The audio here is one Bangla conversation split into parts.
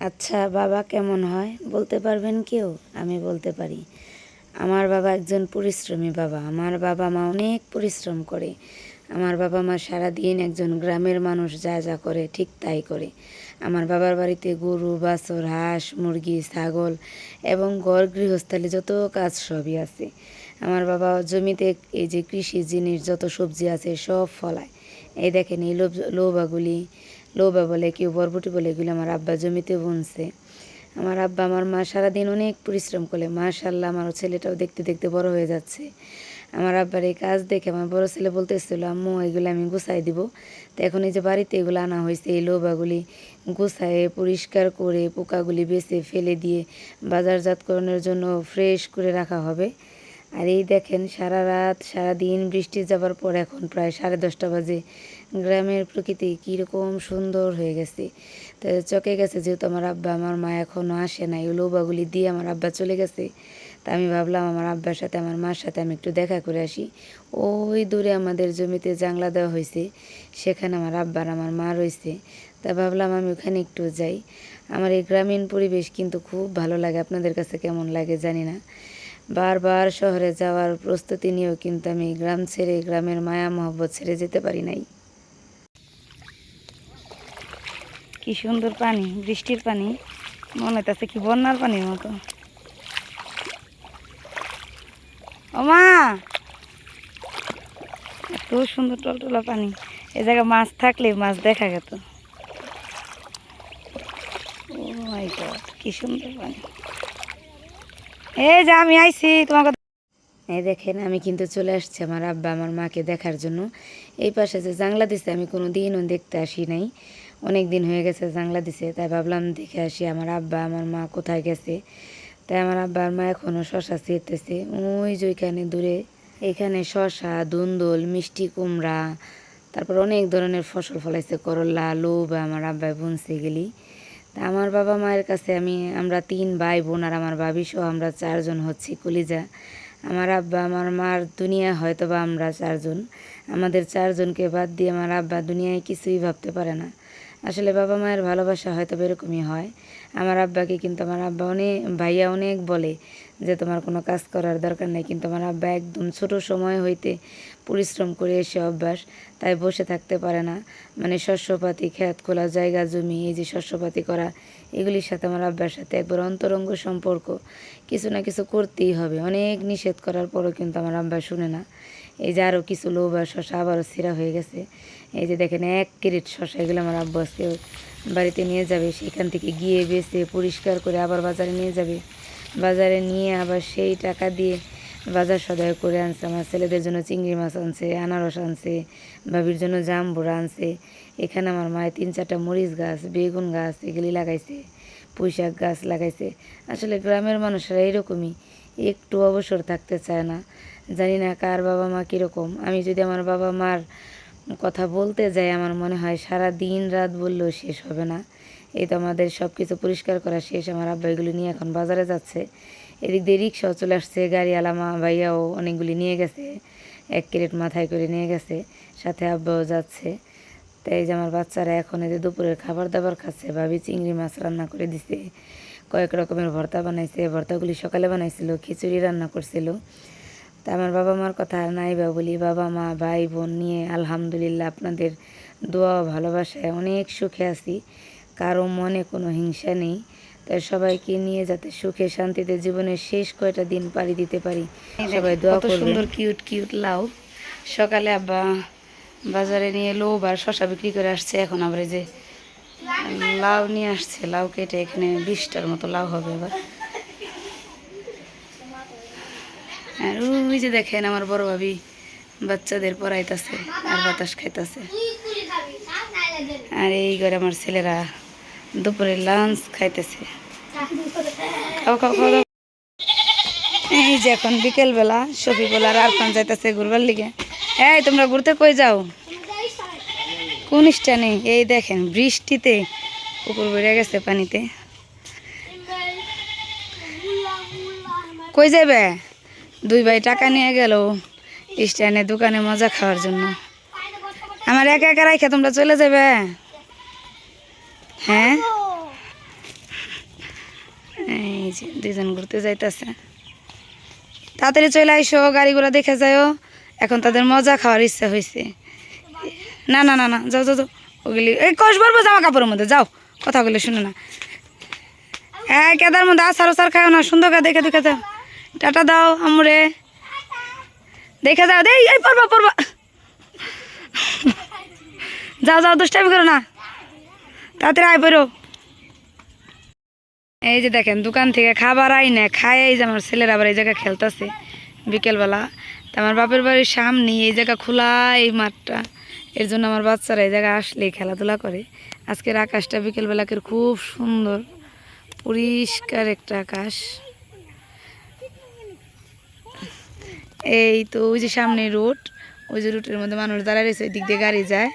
আচ্ছা বাবা কেমন হয়? বলতে পারবেন কেউ? আমি বলতে পারি। আমার বাবা একজন পরিশ্রমী বাবা। আমার বাবা মা অনেক পরিশ্রম করে। আমার বাবা মা সারাদিন একজন গ্রামের মানুষ, যা যা করে ঠিক তাই করে। আমার বাবার বাড়িতে গরু, বাছর, হাঁস, মুরগি, ছাগল এবং গড় গৃহস্থালী যত কাজ সবই আছে। আমার বাবা জমিতে এই যে কৃষি জিনিস, যত সবজি আছে সব ফলায়। এই দেখেন এই লোভ লৌবাগুলি লৌবা বলে, কেউ বরবটি বলে, এগুলো আমার আব্বা জমিতে বুনছে। আমার আব্বা আমার মা সারাদিন অনেক পরিশ্রম করে। মাশাল্লাহ আমার ছেলেটাও দেখতে দেখতে বড় হয়ে যাচ্ছে। আমার আব্বার এই কাজ দেখে আমার বড় ছেলে বলতেছিল আম্মু, এগুলো আমি গুছাই দিব। তো এখন এই যে বাড়িতে এগুলো আনা হয়েছে, এই লোবাগুলি গুছায়ে পরিষ্কার করে পোকাগুলি বেছে ফেলে দিয়ে বাজারজাতকরণের জন্য ফ্রেশ করে রাখা হবে। আর এই দেখেন, সারা রাত, সারা দিন বৃষ্টি যাবার পর এখন প্রায় সাড়ে দশটা বাজে। গ্রামের প্রকৃতি কীরকম সুন্দর হয়ে গেছে। তো চকে গেছে, যেহেতু আমার আব্বা, আমার মা এখনও আসে নাই, ওই লোবাগুলি দিয়ে আমার আব্বা চলে গেছে। তা আমি ভাবলাম আমার আব্বার সাথে, আমার মার সাথে আমি একটু দেখা করে আসি। ওই দূরে আমাদের জমিতে জাংলা দেওয়া হয়েছে, সেখানে আমার আব্বার আমার মা রয়েছে। তা ভাবলাম আমি ওখানে একটু যাই। আমার এই গ্রামীণ পরিবেশ কিন্তু খুব ভালো লাগে, আপনাদের কাছে কেমন লাগে জানি না। বারবার শহরে যাওয়ার প্রস্তুতি নিয়েও কিন্তু আমি গ্রাম ছেড়ে, গ্রামের মায়া মহব্বত ছেড়ে যেতে পারি নাই। কি সুন্দর পানি, বৃষ্টির পানি, মনে হইতেছে কি বন্যার পানির মতো। ও মা! এত সুন্দর টলটলা পানি, এ জায়গায় মাছ থাকলে মাছ দেখা গেত। ও কি সুন্দর পানি। এই যে, আমি আইছি তোমাকে এই দেখেন, আমি কিন্তু চলে আসছি আমার আব্বা, আমার মাকে দেখার জন্য। এই পাশে যে জাংলা দিছে, আমি কোনো দিনও দেখতে আসি নাই। অনেক দিন হয়ে গেছে জাংলা দিছে তাই ভাবলাম দেখে আসি আমার আব্বা, আমার মা কোথায় গেছে। তাই আমার আব্বা আর মা এখনও শশা ছিঁড়তেছে। ওই যে ওইখানে দূরে, এখানে শশা, দুন্দল, মিষ্টি কুমড়া, তারপর অনেক ধরনের ফসল ফলাইছে, করলা, লোভ আমার আব্বাই বুনছে গেলি তা আমার বাবা মায়ের কাছে আমি, আমরা তিন ভাই বোন আর আমার ভাবি সহ আমরা চারজন হচ্ছি কলিজা। আমার আব্বা, আমার মার দুনিয়া হয়তো বা আমরা চারজন। আমাদের চারজনকে বাদ দিয়ে আমার আব্বা দুনিয়ায় কিছুই ভাবতে পারে না। আসলে বাবা মায়ের ভালোবাসা হয়তো এরকমই হয়। আমার আব্বাকে কিন্তু আমার আব্বা অনেক, ভাইয়া অনেক বলে যে তোমার কোনো কাজ করার দরকার নেই। কিন্তু আমার আব্বা একদম ছোট সময় হইতে পরিশ্রম করে এসে অভ্যাস, তাই বসে থাকতে পারে না। মানে শস্যপাতি খেত খোলা, জায়গা জমি, এই যে শস্যপাতি করা, এগুলির সাথে আমার আব্বার সাথে একবার অন্তরঙ্গ সম্পর্ক কিছু না কিছু করতেই হবে। অনেক নিষেধ করার পরও কিন্তু আমার আব্বা শুনে না। এই যে আরও কিছু লোভ আর শশা আবারও ছিঁড়া হয়ে গেছে। এই যে দেখেন এক ক্যারেট শশা এগুলো আমার আব্বু আজকে বাড়িতে নিয়ে যাবে, সেখান থেকে গিয়ে বেছে পরিষ্কার করে আবার বাজারে নিয়ে যাবে। বাজারে নিয়ে আবার সেই টাকা দিয়ে বাজার সদাই করে আনছে, আমার ছেলেদের জন্য চিংড়ি মাছ আনছে, আনারস আনছে, ভাবির জন্য জামবুড়া আনছে। এখানে আমার মায়ের তিন চারটা মরিচ গাছ, বেগুন গাছ, এগুলি লাগাইছে, পুঁইশাক গাছ লাগাইছে। আসলে গ্রামের মানুষরা এরকমই, একটু অবসর থাকতে চায় না। জানি না কার বাবা মা কীরকম। আমি যদি আমার বাবা মার কথা বলতে যাই, আমার মনে হয় সারা দিন রাত বললেও শেষ হবে না। এই তো আমাদের সব কিছু পরিষ্কার করা শেষ, আমার আব্বা এগুলো নিয়ে এখন বাজারে যাচ্ছে। এদিক দিয়ে রিক্সাও চলে আসছে, গাড়ি আলামা ভাইয়াও অনেকগুলি নিয়ে গেছে, এক ক্যারেট মাথায় করে নিয়ে গেছে, সাথে আব্বাও যাচ্ছে। তাই যে আমার বাচ্চারা এখন এদের দুপুরের খাবার দাবার খাচ্ছে, ভাবি চিংড়ি মাছ রান্না করে দিছে, কয়েক রকমের ভর্তা বানাইছে, ভর্তাগুলি সকালে বানাইছিল, খিচুড়ি রান্না করছিল। তা আমার বাবা মার কথা আর নাই বা বলি বাবা মা ভাই বোন নিয়ে আলহামদুলিল্লাহ আপনাদের দোয়া ভালোবাসায় অনেক সুখে আছি। কারও মনে কোনো হিংসা নেই। তাই সবাইকে নিয়ে যাতে সুখে শান্তিতে জীবনের শেষ কয়টা দিন পাড়ি দিতে পারি সবাই দোয়া করবেন। সুন্দর কিউট কিউট লাউ। সকালে আব্বা বাজারে নিয়ে লোভ আর শশা বিক্রি করে আসছে এখন আবার যে লাউ নিয়ে আসছে। লাউ কেটে এখানে বিশটার মতো লাউ হবে এবার। আর ওই যে দেখেন আমার বড় ভাবি বাচ্চাদের পড়াইতেছে আর বাতাস খাইতেছে। আর এই ঘরে আমার ছেলেরা দুপুরে লাঞ্চ খাইতেছে। খাও খাও খাও এই যে এখন বিকেলবেলা শফিকুল আর আরফান যাইতেছে ঘুরবার লিগে। এই, তোমরা ঘুরতে কই যাও? কোন স্টানে এই দেখেন, বৃষ্টিতে পুকুর বেড়ে গেছে পানিতে। কই যাবে দুই ভাই টাকা নিয়ে গেল স্ট্যান্ডে দোকানে মজা খাওয়ার জন্য। আমার একা একা রাইখা তোমরা চলে যাবে? হ্যাঁ? যে দুজন ঘুরতে যাইতেছে। তাড়াতাড়ি চলে আইসো, গাড়িগুলো দেখে যাও এখন তাদের মজা খাওয়ার ইচ্ছা হয়েছে না না না না, যাও যাও ওগুলি এই কষ বলব জামা কাপড়ের মধ্যে, যাও। কথাগুলো শুনে না। হ্যাঁ কেদার মধ্যে আসার ওসার খাও না, সুন্দর দেখে দেখে যাও। টাটা দাও আমরে। দেখে যাও, দেই, এই পড়বা পড়বা যাও যাও, দুষ্টামি করো না। তাড়াতাড়ি আয় পড়ো এই যে দেখেন, দোকান থেকে খাবার আই না, খায় এই যে আমার ছেলেরা আবার এই জায়গায় খেলতেছে বিকেলবেলা। তা আমার বাপের বাড়ির সামনে এই জায়গা খোলা এই মাঠটা। এর জন্য আমার বাচ্চারা এই জায়গায় আসলেই খেলাধুলা করে। আজকের আকাশটা বিকেলবেলাকের খুব সুন্দর, পরিষ্কার একটা আকাশ। এই তো ওই যে সামনে রোড, ওই যে রুটের মধ্যে মানুষ দাঁড়ায় রয়েছে ওই দিক দিয়ে গাড়ি যায়।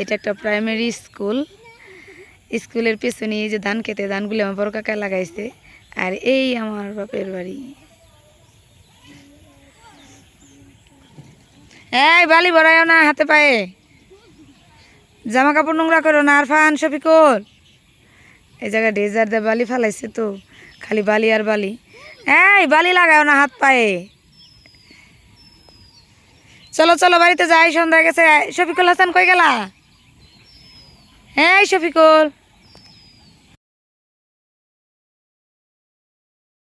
এটা একটা প্রাইমারি স্কুল স্কুলের পেছনে এই যে ধান খেতে, ধানগুলি আমার বড় কাকা লাগাইছে। আর এই আমার বাপের বাড়ি। এই বালি ভরাইও না হাতে পায়ে। জামা কাপড় নোংরা করো না আর ফান শফিকুল। এই জায়গায় ডেজার দিয়ে বালি ফালাইছে তো, খালি বালি আর বালি। এই বালি লাগাও না হাত পায়ে। চলো চলো বাড়িতে যাই সন্ধ্যা গেছে। শফিকুল হাসান কই গেলা? হ্যাঁ শফিকুল।